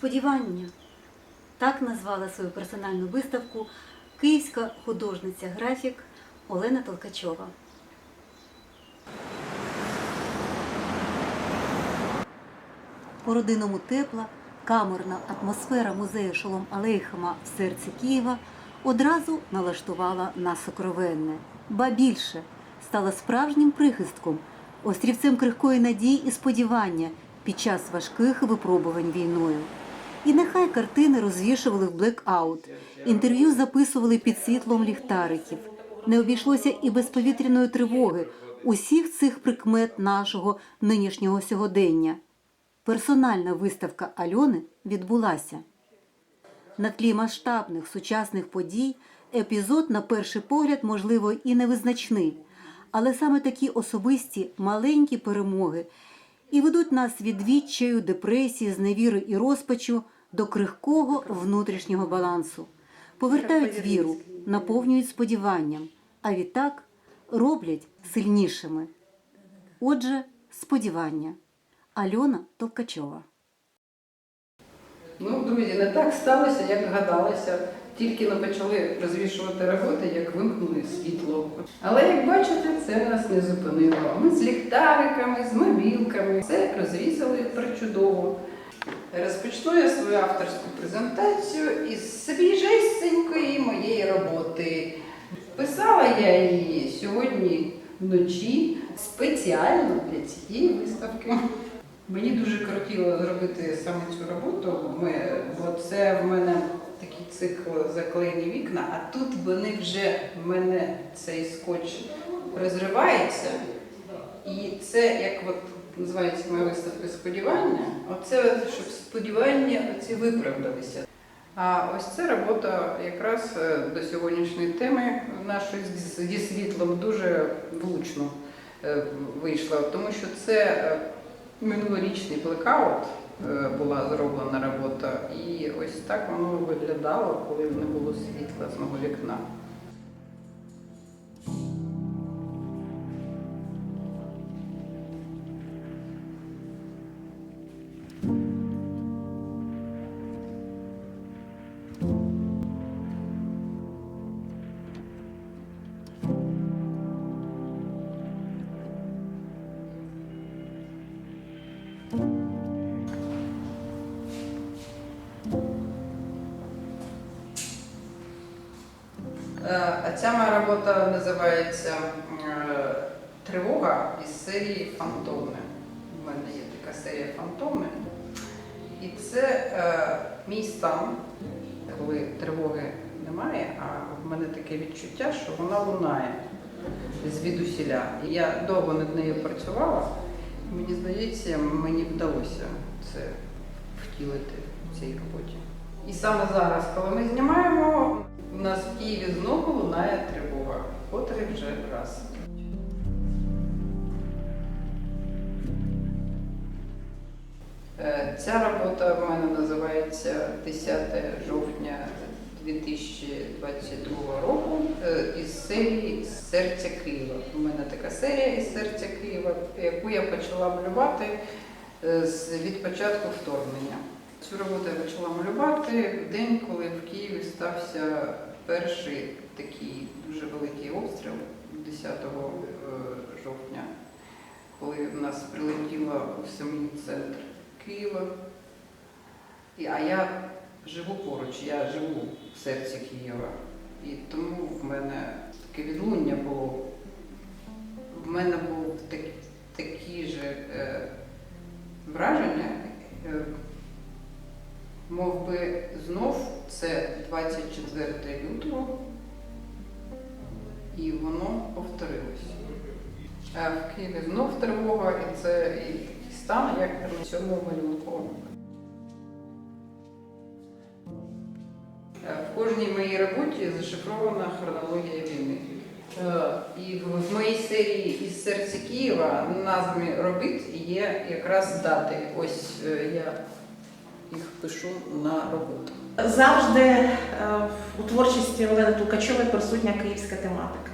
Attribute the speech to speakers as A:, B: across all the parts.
A: Сподівання. Так назвала свою персональну виставку київська художниця-графік Олена Толкачова. По-родинному тепла, камерна атмосфера музею Шолом Алейхема в серці Києва одразу налаштувала на сокровенне, ба більше стала справжнім прихистком, острівцем крихкої надії і сподівання під час важких випробувань війною. І нехай картини розвішували в блекаут, інтерв'ю записували під світлом ліхтариків. Не обійшлося і без повітряної тривоги усіх цих прикмет нашого нинішнього сьогодення. Персональна виставка Альони відбулася. На тлі масштабних сучасних подій епізод, на перший погляд, можливо, і невизначний, але саме такі особисті маленькі перемоги і ведуть нас від відчаю, депресії, зневіри і розпачу до крихкого внутрішнього балансу, повертають віру, наповнюють сподіванням, а відтак роблять сильнішими. Отже, сподівання. Альона Толкачова.
B: Ну, друзі, не так сталося, як гадалося. Тільки не почали розвішувати роботи, як вимкнули світло. Але як бачите, це нас не зупинило. Ми з ліхтариками, з мобілками все розвісили причудово. Розпочну я свою авторську презентацію із свіжесенької моєї роботи. Писала я її сьогодні вночі спеціально для цієї виставки. Мені дуже кортіло зробити саме цю роботу, бо це в мене цикл заклеєні вікна, а тут вони вже в мене цей скотч розривається. І це як от називається моя виставка сподівання. Оце щоб сподівання ці виправдалися. А ось ця робота якраз е, до сьогоднішньої теми нашої зі світлом дуже влучно е, вийшла, тому що це е, минулорічний блекаут була зроблена робота, і ось так воно виглядало, коли не було світла з мого вікна. Ця моя робота називається е, Тривога із серії Фантоми. У мене є така серія Фантоми. І це е, мій стан, коли тривоги немає, а в мене таке відчуття, що вона лунає звідусіля. І я довго над нею працювала. Мені здається, мені вдалося це втілити в цій роботі. І саме зараз, коли ми знімаємо, у нас в Києві знову лунає тривога, котрий вже раз. Е, Ця робота в мене називається 10 жовтня 2022 року е, із серії Серця Києва. У мене така серія із серця Києва, яку я почала малювати е, від початку вторгнення. Цю роботу я почала малювати в день, коли в Києві стався перший такий дуже великий обстріл 10 е, жовтня, коли в нас прилетіло у самий центр Києва. А я живу поруч, я живу в серці Києва. І тому в мене таке відлуння було. В мене був так, такі ж е, враження, е, мов би знов це 24 лютого, і воно повторилось. А в Києві знов тривога, і це і стан, як на цьому малюнку. Е, В кожній моїй роботі зашифрована хронологія війни. Е, І в моїй серії із серця Києва на назві робіт є якраз дати. Ось е, я їх пишу на роботу.
C: Завжди е, у творчості Олени Тулкачової присутня київська тематика.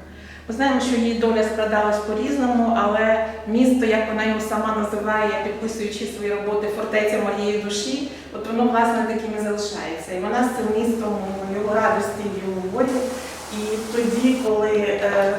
C: Ми знаємо, що її доля складалась по-різному, але місто, як вона його сама називає, підписуючи свої роботи фортеця моєї душі, от воно власне таким і залишається. І вона з цим містом його радості його волі. І тоді, коли е,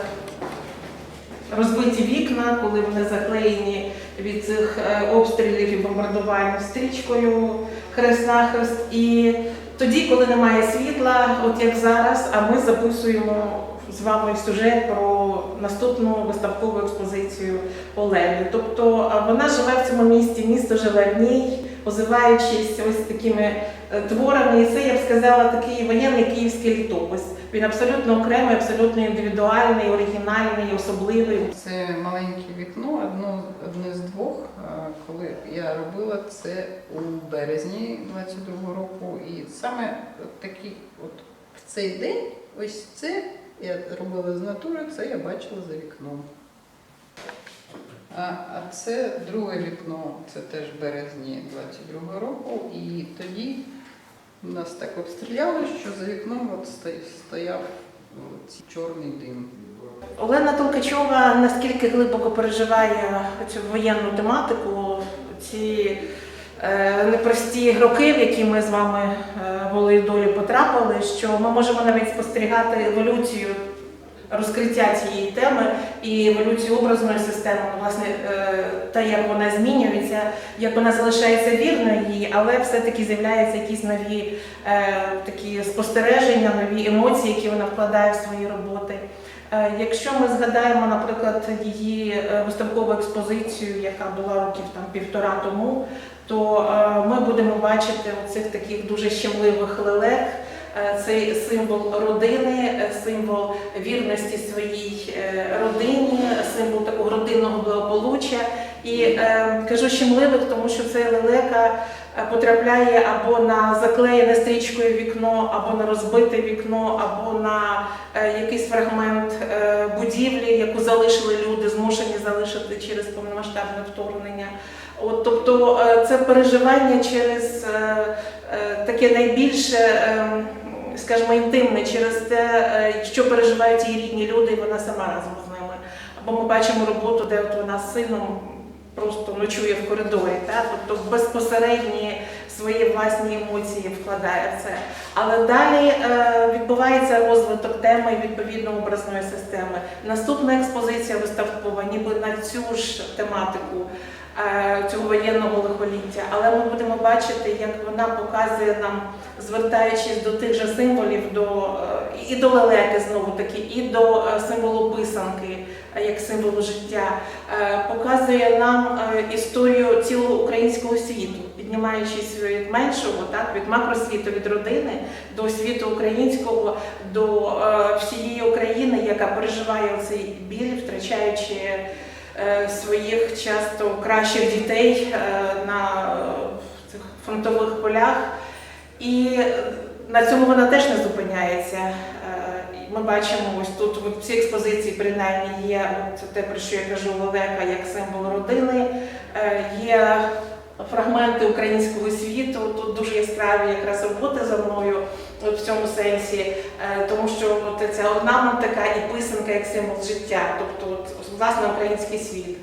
C: розбиті вікна, коли вони заклеєні від цих е, обстрілів і бомбардувань стрічкою хрест-нахрест. І тоді, коли немає світла, от як зараз, а ми записуємо з вами сюжет про наступну виставкову експозицію Олени. Тобто вона живе в цьому місті, місто живе в ній, озиваючись ось такими творами. І це я б сказала такий воєнний київський літопис. Він абсолютно окремий, абсолютно індивідуальний, оригінальний, особливий.
B: Це маленьке вікно, одно, одне з двох. Е, Коли я робила це у березні 22-го року, і саме такий, от в цей день, ось це я робила з натури, це я бачила за вікном. А, це друге вікно, це теж березні 22-го року, і тоді нас так обстріляли, що за вікном от стояв чорний дим.
C: Олена Толкачова наскільки глибоко переживає цю воєнну тематику, ці е, непрості роки, в які ми з вами е, волею долі потрапили, що ми можемо навіть спостерігати еволюцію розкриття цієї теми і еволюцію образної системи, ну, власне, е, та як вона змінюється, як вона залишається вірною їй, але все-таки з'являються якісь нові е, такі спостереження, нові емоції, які вона вкладає в свої роботи. Е, Якщо ми згадаємо, наприклад, її виставкову експозицію, яка була років там півтора тому, то ми будемо бачити оцих таких дуже щемливих лелек. Е, Цей символ родини, е, символ вірності своїй е, родині, символ такого родинного благополуччя. І е, кажу щемливих, тому що цей лелека потрапляє або на заклеєне стрічкою вікно, або на розбите вікно, або на е, якийсь фрагмент е, будівлі, яку залишили люди, змушені залишити через повномасштабне вторгнення. От, тобто е, це переживання через е, е, таке найбільше, е, скажімо, інтимне, через те, е, що переживають її рідні люди, і вона сама разом з ними. Або ми бачимо роботу, де от вона з сином просто ночує в коридорі, та? тобто безпосередні свої власні емоції вкладає в це. Але далі е, відбувається розвиток теми відповідно образної системи. Наступна експозиція виставкова, ніби на цю ж тематику цього воєнного лихоліття. Але ми будемо бачити, як вона показує нам, звертаючись до тих же символів, до, е, і до лелеки знову таки, і до е, символу писанки е, як символу життя, е, показує нам е, історію цілого українського світу, піднімаючись від меншого, так від макросвіту, від родини до світу українського, до е, всієї України, яка переживає цей біль, втрачаючи е, своїх часто кращих дітей е, на е, цих фронтових полях. І е, на цьому вона теж не зупиняється. Е, Ми бачимо ось тут в цій експозиції принаймні є це те, про що я кажу, лелека як символ родини. Е, Є фрагменти українського світу. Тут дуже яскраві якраз роботи за мною от в цьому сенсі, е, тому що от ця орнаментика і писанка як символ життя, тобто от, власне український світ.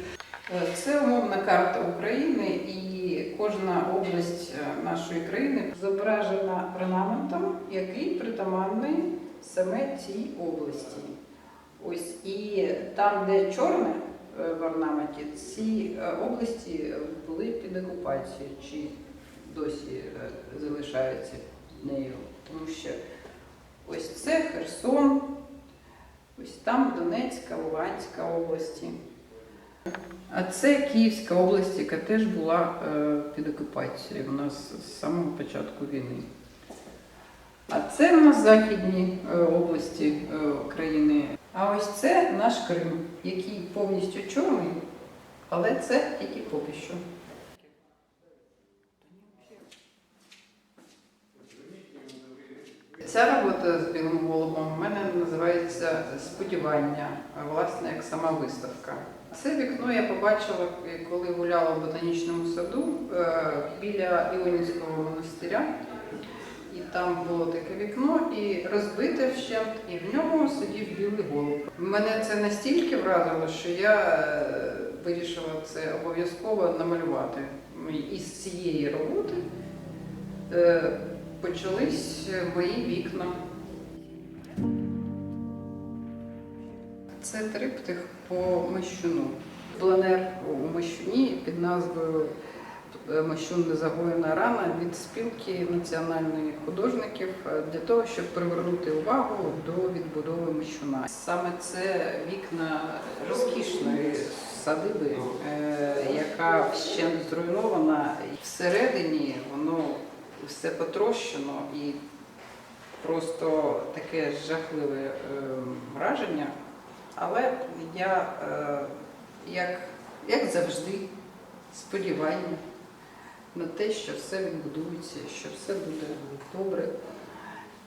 B: Е, Це умовна карта України, і кожна область е, нашої країни зображена орнаментом, який притаманний саме цій області. Ось і там, де чорне в орнаменті, ці області були під окупацією, чи досі залишаються нею. Тому що ось це Херсон, ось там Донецька, Луганська області. А це Київська область, яка теж була е, під окупацією у нас з самого початку війни. А це в нас західні е, області е, країни. А ось це наш Крим, який повністю чорний, але це тільки поки що. Ця робота з білим голубом у мене називається Сподівання, власне, як сама виставка. Це вікно я побачила, коли гуляла в ботанічному саду е, біля Іонівського монастиря. І Там було таке вікно і розбите вщент, і в ньому сидів білий голуб. Мене це настільки вразило, що я е, вирішила це обов'язково намалювати. І з цієї роботи е, почались мої вікна. Це триптих по Мощуну. Пленер у Мощуні під назвою е, Мощун незагоєна рана від спілки національних художників е, для того, щоб привернути увагу до відбудови Мощуна. Саме це вікна розкішної садиби, е, яка ще зруйнована. Всередині воно все потрощено і просто таке жахливе е, враження. Але я, е, як, як завжди, сподівання на те, що все відбудується, що все буде добре.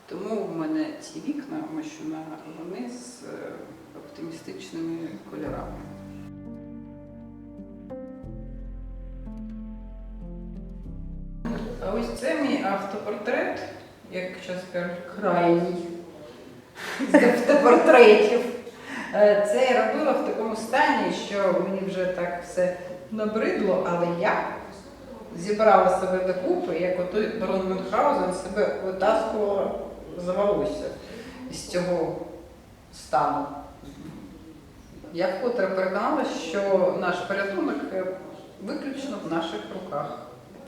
B: Тому в мене ці вікна мощуна, вони з е, оптимістичними кольорами. Автопортрет, як зараз кажуть, крайній з автопортретів. Е, Це я робила в такому стані, що мені вже так все набридло, але я зібрала себе докупи, як отой барон Мюнхгаузен себе витаскувала за волосся з цього стану. Я вкотре переконалася, що наш порятунок е, виключно в наших руках.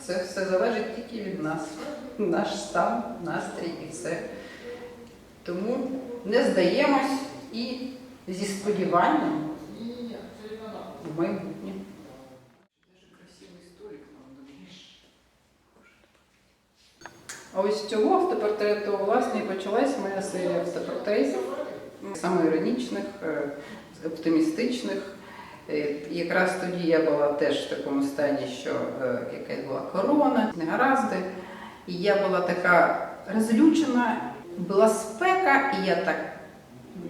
B: Це все залежить тільки від нас, наш стан, настрій і все. Тому не здаємось і зі сподіванням в майбутнє. А ось з цього автопортрету власне і почалась моя серія автопортретів, саме іронічних, е, оптимістичних. Е, Якраз тоді я була теж в такому стані, що е, якась була корона, негаразди. І я була така розлючена, була спека, і я так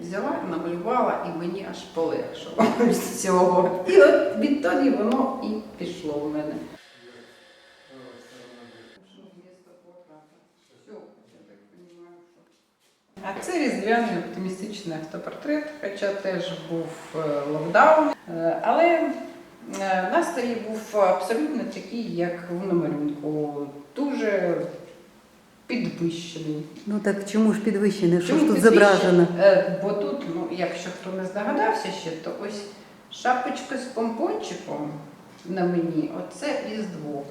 B: взяла, намалювала, і мені аж полегшало від цього. І от відтоді воно і пішло в мене. А це різдвяний оптимістичний автопортрет, хоча теж був е, локдаун. Е, Але е, настрій був абсолютно такий, як в намалюнку. Дуже підвищений.
A: Ну так чому ж підвищене? Що ж тут
B: підвищений?
A: зображено?
B: Е, Бо тут, ну, якщо хто не здогадався ще, то ось шапочка з помпончиком на мені, оце різдво.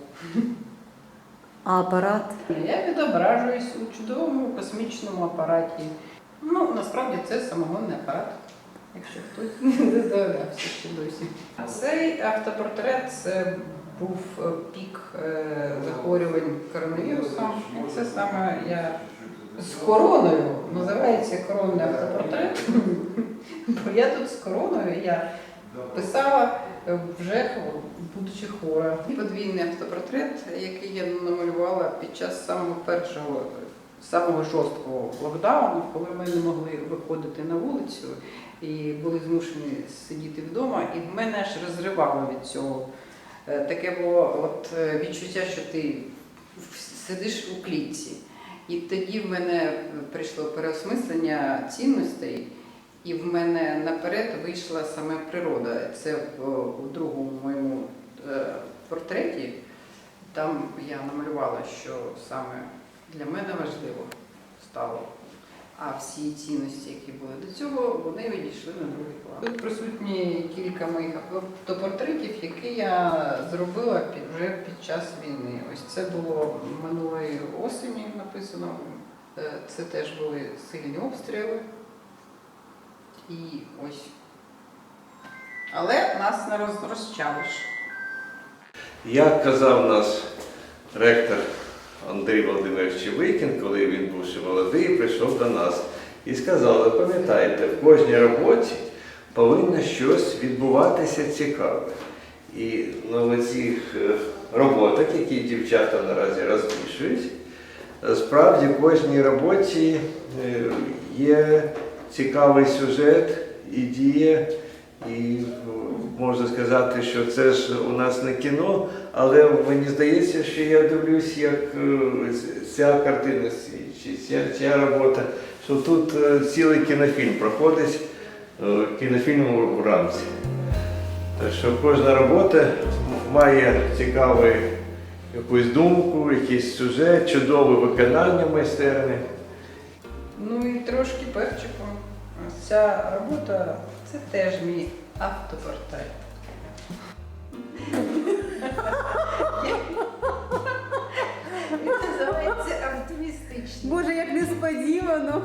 A: А апарат?
B: Я відображуюсь у чудовому космічному апараті. Ну, насправді це самогонний апарат, якщо хтось не здогадався ще досі. А цей автопортрет це був е, пік е, захворювань коронавірусом. Це саме я з короною називається коронний автопортрет. Бо я тут з короною я писала е, вже будучи хвора. Подвійний автопортрет, який я намалювала під час самого першого, самого жорсткого локдауну, коли ми не могли виходити на вулицю і були змушені сидіти вдома, і мене аж розривало від цього. Е, Таке було от, е, відчуття, що ти сидиш у клітці. І тоді в мене прийшло переосмислення цінностей, і в мене наперед вийшла саме природа. Це в, другому моєму е, портреті. Там я намалювала, що саме для мене важливо стало. А всі цінності, які були до цього, вони відійшли на другий план. Тут присутні кілька моїх автопортретів, які я зробила вже під час війни. Ось це було минулої осені написано. Е, Це теж були сильні обстріли. І ось. Але нас не роз- розчавиш.
D: Як казав нас ректор Андрій Володимирович Чевикін, коли він був ще молодий, прийшов до нас і сказав, пам'ятаєте, в кожній роботі повинно щось відбуватися цікаве. І ну, в цих е, роботах, які дівчата наразі розміщують, е, справді в кожній роботі е, є цікавий сюжет і діє І можна сказати, що це ж у нас не кіно, але мені здається, що я дивлюсь, як е, ця картина чи ця, ця робота, що тут е, цілий кінофільм проходить, е, кінофільм у рамці. Так що кожна робота має цікаву якусь думку, якийсь сюжет, чудове виконання майстерне.
B: Ну і трошки перчику. Ця робота це теж мій автопортрет. Він називається оптимістичний.
A: Боже, як несподівано.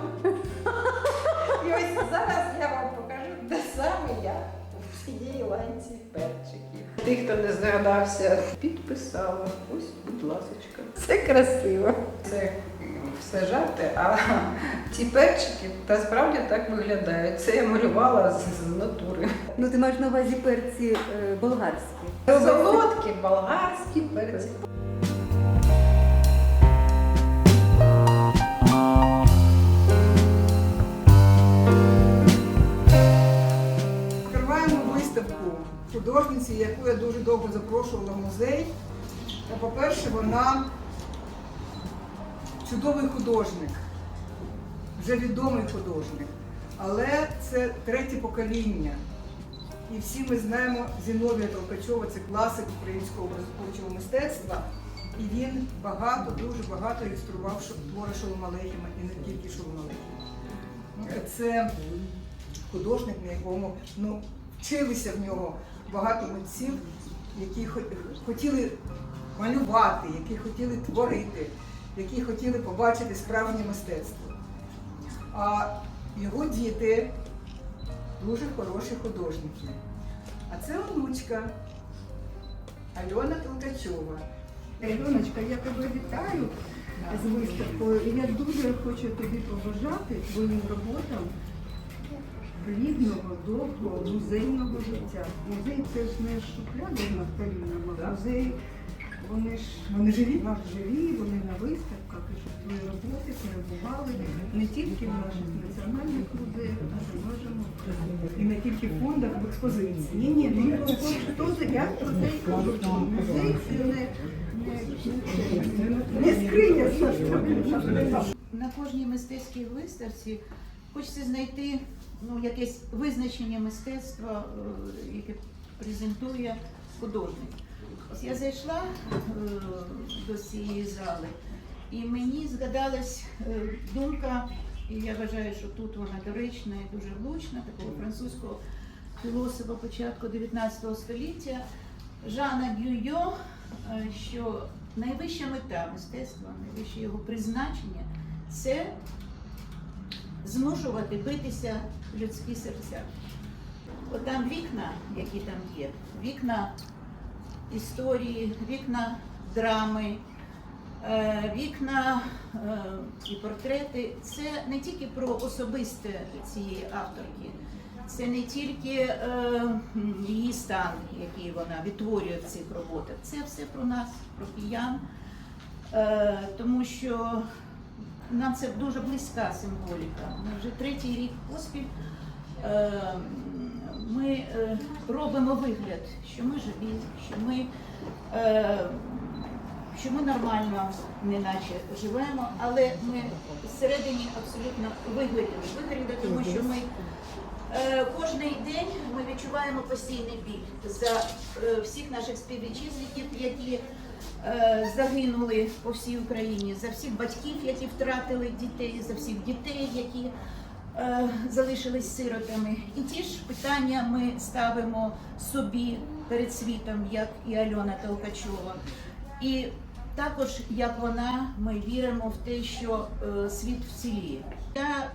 B: І ось зараз я вам покажу, де саме я в цієї ланці перчиків. Тих, хто не здогадався, підписала. Ось, будь ласочка. Це красиво. Це все жарти, а ці перчики та справді так виглядають. Це я малювала з, з натури.
A: Ну ти маєш на увазі перці е, болгарські.
B: Солодкі, болгарські перці.
E: Відкриваємо виставку художниці, яку я дуже довго запрошувала в музей. По-перше, вона чудовий художник, вже відомий художник. Але це третє покоління. І всі ми знаємо Зіновія Толкачова, це класик українського образотворчого мистецтва. І він багато, дуже багато ілюстрував твори Шолома Алейхема і не тільки Шолома Алейхема. Це художник, на якому ну, вчилися в нього багато митців, які хотіли малювати, які хотіли творити, які хотіли побачити справжнє мистецтво. А його діти дуже хороші художники. А це онучка Альона Толкачова.
F: Альоночка, я тебе вітаю з виставкою. І я дуже хочу тобі побажати твоїм роботам плідного, довгого, музейного життя. Музей це ж не шухляда нафталінова. Музеї, вони ж
E: Вони живі?
F: в живі, вони на виставках, і щоб твої роботи перебували не тільки в наших національних музеях, а за межами
E: І не тільки в фондах, в експозиції.
F: ні, ні, ні, я про це й кажу. Музей це не, не, не скриня
G: на кожній мистецькій виставці хочеться знайти ну, якесь визначення мистецтва, е, яке презентує художник. Я зайшла е, до цієї зали, і мені згадалась е, думка, і я вважаю, що тут вона доречна і дуже влучна, такого французького філософа початку 19 століття Жана Гюйо, е, що найвища мета мистецтва, найвище його призначення це змушувати битися людські серця. От там вікна, які там є, вікна історії, вікна драми, е, вікна е, і портрети це не тільки про особисте цієї авторки, це не тільки е, її стан, який вона відтворює в цих роботах. Це все про нас, про киян, тому що нам це дуже близька символіка. Ми вже третій рік поспіль. Ми е, робимо вигляд, що ми живі, що ми, е, що ми нормально, неначе живемо, але ми всередині абсолютно вигоріли. Вигоріли, тому що ми е, кожний день ми відчуваємо постійний біль за всіх наших співвітчизників, які загинули по всій Україні, за всіх батьків, які втратили дітей, за всіх дітей, які залишились сиротами. І ті ж питання ми ставимо собі перед світом, як і Альона Толкачова. І також, як вона, ми віримо в те, що е, світ вціліє. Я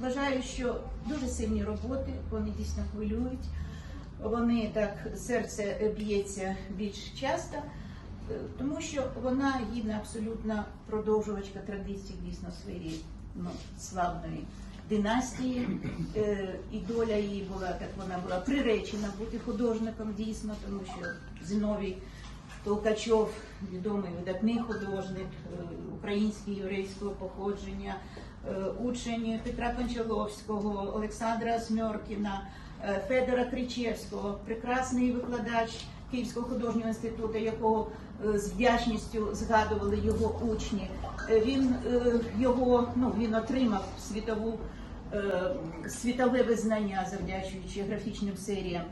G: вважаю, що дуже сильні роботи, вони дійсно хвилюють. Вони так серце б'ється більш часто, е, тому що вона гідна абсолютно продовжувачка традицій дійсно своєї ну, славної династії. Е, І доля її була так, вона була приречена бути художником дійсно, тому що Зиновій Толкачов, відомий видатний художник, е, український єврейського походження, е, учень Петра Панчаловського, Олександра Смьоркіна, е, Федора Кричевського, прекрасний викладач Київського художнього інституту, якого е, з вдячністю згадували його учні. Е, Він е, його ну він отримав світову е, світове визнання, завдячуючи графічним серіям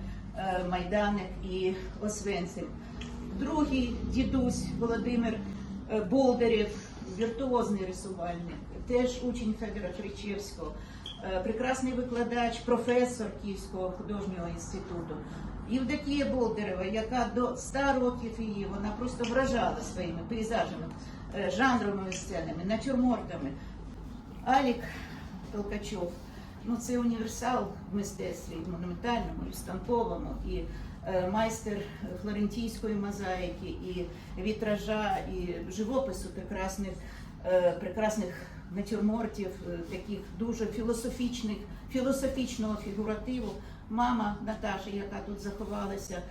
G: Майданик і Освенцим. Другий дідусь Володимир Болдерєв, віртуозний рисувальник, теж учень Федора Кричевського, прекрасний викладач, професор Київського художнього інституту. Євдокія Болдерева, яка до 100 років її вона просто вражала своїми пейзажами, жанровими сценами, натюрмортами. Алік Толкачов, ну це універсал в мистецтві, і монументальному, і станковому, і е, майстер флорентійської мозаїки, і вітража, і живопису прекрасних, е, прекрасних натюрмортів, е, таких дуже філософічних, філософічного фігуративу. Мама Наташа, яка тут заховалася,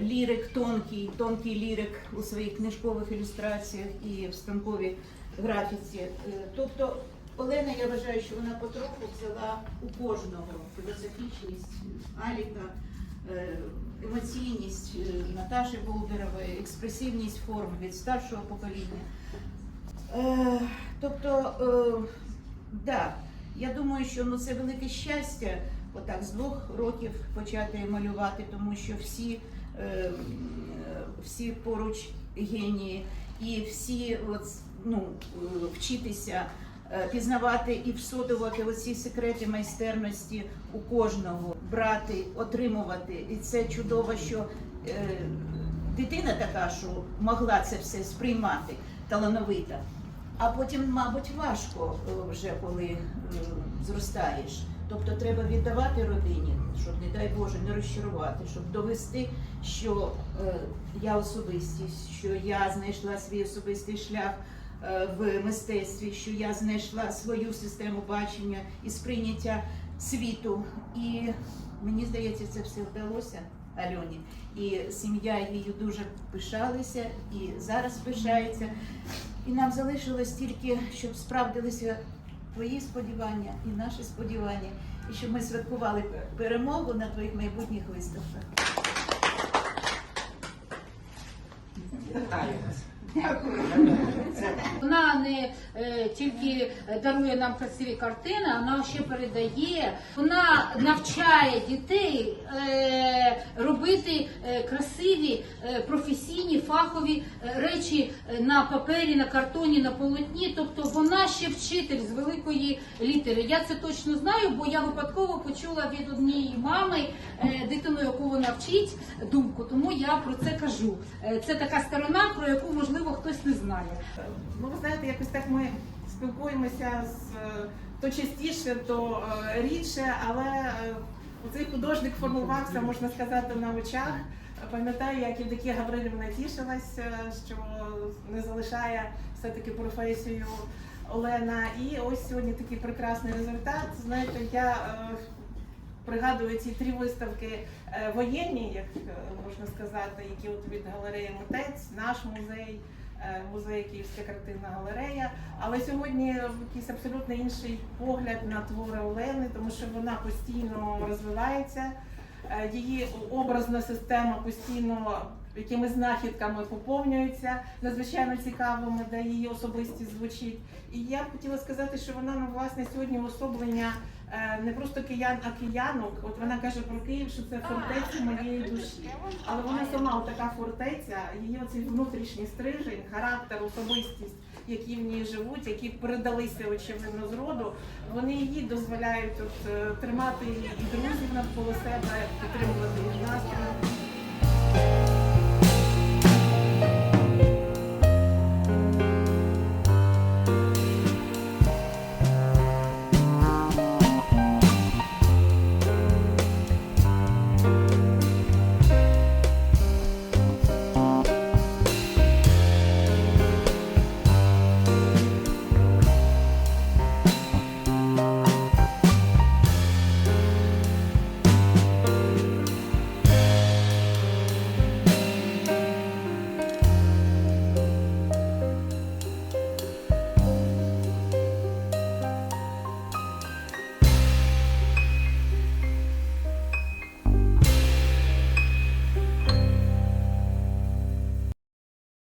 G: лірик тонкий, тонкий лірик у своїх книжкових ілюстраціях і в станковій графіці. Е, Тобто Олена, я вважаю, що вона потроху взяла у кожного філософічність Аліка, е, емоційність е, Наташі Болдерової, експресивність форм від старшого покоління. Е, Тобто, е, да, я думаю, що ну, це велике щастя отак з двох років почати малювати, тому що всі, е, е, всі поруч генії і всі от, ну, вчитися е, пізнавати і всотувати оці секрети майстерності у кожного, брати, отримувати. І це чудово, що е, дитина така, що могла це все сприймати, талановита. А потім, мабуть, важко е, вже коли е, зростаєш. Тобто треба віддавати родині, щоб, не дай Боже, не розчарувати, щоб довести, що е, я особистість, що я знайшла свій особистий шлях в мистецтві, що я знайшла свою систему бачення і сприйняття світу. І мені здається, це все вдалося Альоні. І сім'я її дуже пишалися і зараз пишається. І нам залишилось тільки, щоб справдилися твої сподівання і наші сподівання, і щоб ми святкували перемогу на твоїх майбутніх виставках.
H: Вона не е, тільки дарує нам красиві картини, вона ще передає. Вона навчає дітей е, робити е, красиві, е, професійні, фахові е, речі е, на папері, на картоні, на полотні. Тобто вона ще вчитель з великої літери. Я це точно знаю, бо я випадково почула від однієї мами е, дитину, яку вона вчить, думку. Тому я про це кажу. Е, Це така сторона, про яку можливо хтось не знає.
C: Ну, ви знаєте, якось так ми спілкуємося з то частіше, то е, рідше, але е, цей художник формувався, можна сказати, на очах. Пам'ятаю, як Євдокія Гаврилівна тішилась, е, що не залишає все-таки професію Олена. І ось сьогодні такий прекрасний результат. Знаєте, я е, пригадую ці три виставки е, воєнні, як е, можна сказати, які от від галереї митець, наш музей. е, Музей Київська картинна галерея, але сьогодні якийсь абсолютно інший погляд на твори Олени, тому що вона постійно розвивається, її образна система постійно якимись знахідками поповнюється, надзвичайно цікавими, де її особистість звучить. І я б хотіла сказати, що вона ну, власне сьогодні уособлення е, не просто киян, а киянок. От вона каже про Київ, що це фортеця моєї душі. Але вона сама така фортеця, її оцей внутрішній стрижень, характер, особистість, які в ній живуть, які передалися очевидно з роду, вони її дозволяють от, е, тримати і друзів навколо себе, підтримувати їх настрій.